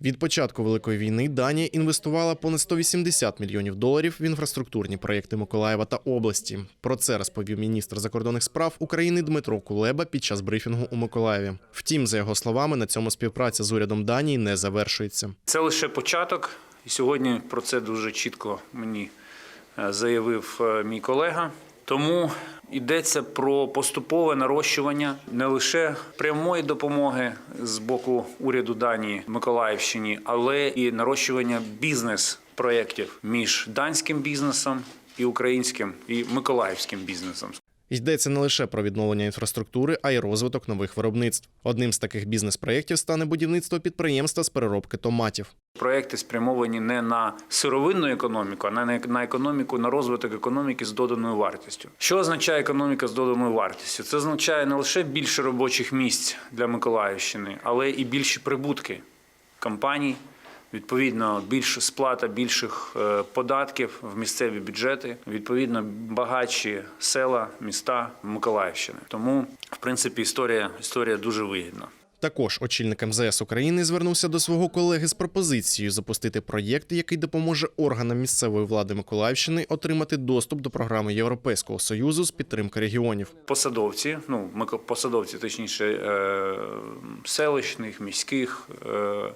Від початку великої війни Данія інвестувала понад 180 мільйонів доларів в інфраструктурні проєкти Миколаєва та області. Про це розповів міністр закордонних справ України Дмитро Кулеба під час брифінгу у Миколаєві. Втім, за його словами, на цьому співпраця з урядом Данії не завершується. Це лише початок, і сьогодні про це дуже чітко мені е, заявив е, мій колега. Тому йдеться про поступове нарощування не лише прямої допомоги з боку уряду Данії Миколаївщині, але і нарощування бізнес-проєктів між данським бізнесом і українським і миколаївським бізнесом. Йдеться не лише про відновлення інфраструктури, а й розвиток нових виробництв. Одним з таких бізнес-проєктів стане будівництво підприємства з переробки томатів. Проекти спрямовані не на сировинну економіку, а на економіку, на розвиток економіки з доданою вартістю. Що означає економіка з доданою вартістю? Це означає не лише більше робочих місць для Миколаївщини, але і більші прибутки компаній. Відповідно, більш сплата більших е, податків в місцеві бюджети, відповідно, багатші села, міста Миколаївщини. Тому, в принципі, історія, історія дуже вигідна. Також очільник МЗС України звернувся до свого колеги з пропозицією запустити проєкт, який допоможе органам місцевої влади Миколаївщини отримати доступ до програми Європейського союзу з підтримки регіонів. Посадовці, ну посадовці, точніше, е, селищних, міських е,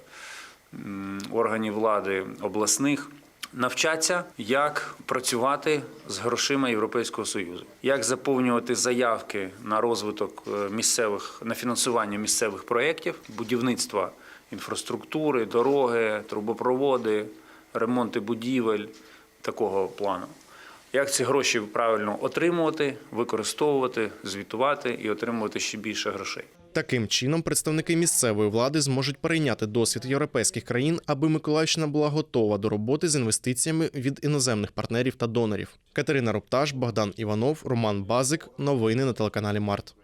органів влади обласних. Навчаться, як працювати з грошима Європейського союзу, як заповнювати заявки на розвиток е, місцевих на фінансування місцевих проєктів, будівництва інфраструктури, дороги, трубопроводи, ремонти будівель такого плану. Як ці гроші правильно отримувати, використовувати, звітувати і отримувати ще більше грошей. Таким чином, представники місцевої влади зможуть перейняти досвід європейських країн, аби Миколаївщина була готова до роботи з інвестиціями від іноземних партнерів та донорів. Катерина Рупташ, Богдан Іванов, Роман Базик. Новини на телеканалі Март.